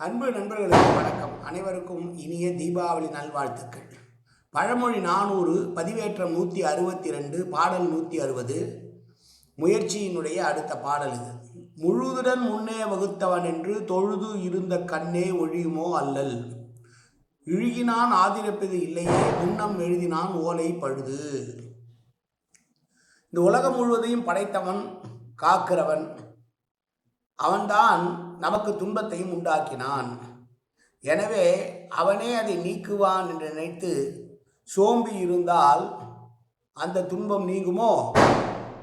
அன்பு நண்பர்களுக்கு வணக்கம். அனைவருக்கும் இனிய தீபாவளி நல்வாழ்த்துக்கள். பழமொழி நானூறு பதிவேற்றம் நூற்றி அறுபத்தி ரெண்டு பாடல் நூற்றி அறுபது. முயற்சியினுடைய அடுத்த பாடல் இது. முழுதுடன் முன்னே வகுத்தவன் என்று தொழுது இருந்த கண்ணே ஒழியுமோ அல்லல். இழுகினான் ஆதிரப்பது இல்லையே முன்னம் எழுதினான் ஓலை பழுது. இந்த உலகம் முழுவதையும் படைத்தவன் காக்கிறவன். அவன்தான் நமக்கு துன்பத்தையும் உண்டாக்கினான். எனவே அவனே அதை நீக்குவான் என்று நினைத்து சோம்பி இருந்தால் அந்த துன்பம் நீங்குமோ?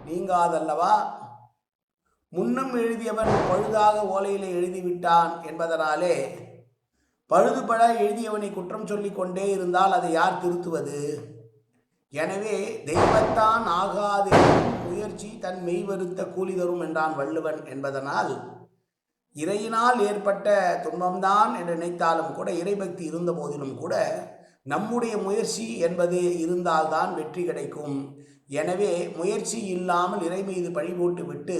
நீங்காதல்லவா? முன்னும் எழுதியவன் பழுதாக ஓலையிலே எழுதிவிட்டான் என்பதனாலே பழுதுபட எழுதியவனை குற்றம் சொல்லி கொண்டே இருந்தால் அதை யார் திருத்துவது? எனவே தெய்வத்தான் ஆகாது முயற்சி தன் மெய்வருத்த கூலி தரும் என்றான் வள்ளுவன் என்பதனால் இறையினால் ஏற்பட்ட துன்பம்தான் என்று நினைத்தாலும் கூட இறைபக்தி இருந்த போதிலும் கூட நம்முடைய முயற்சி என்பது இருந்தால்தான் வெற்றி கிடைக்கும். எனவே முயற்சி இல்லாமல் இறை மீது பழிபோட்டு விட்டு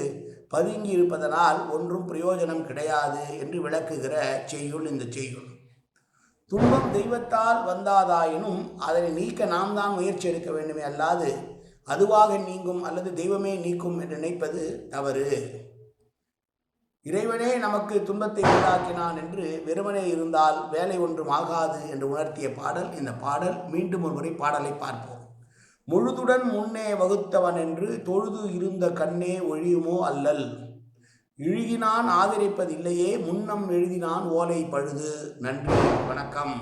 பதுங்கி இருப்பதனால் ஒன்றும் பிரயோஜனம் கிடையாது என்று விளக்குகிற செய்யுள் இந்த செய்யுள். துன்பம் தெய்வத்தால் வந்தாதாயினும் அதனை நீக்க நாம் தான் முயற்சி எடுக்க வேண்டுமே அல்லாது அதுவாக நீங்கும் அல்லது தெய்வமே நீக்கும் என்று நினைப்பது தவறு. இறைவனே நமக்கு துன்பத்தை உண்டாக்கினான் என்று வெறுமனே இருந்தால் வேலை ஒன்றும் ஆகாது என்று உணர்த்திய பாடல் இந்த பாடல் மீண்டும் ஒரு முறை பாடலை பார்ப்போம். முழுதுடன் முன்னே வகுத்தவன் என்று தொழுது இருந்த கண்ணே ஒழியுமோ அல்லல்? இழுகினான் ஆதரிப்பதில்லையே முன்னம் எழுதினான் ஓலை பழுது. நன்றி வணக்கம்.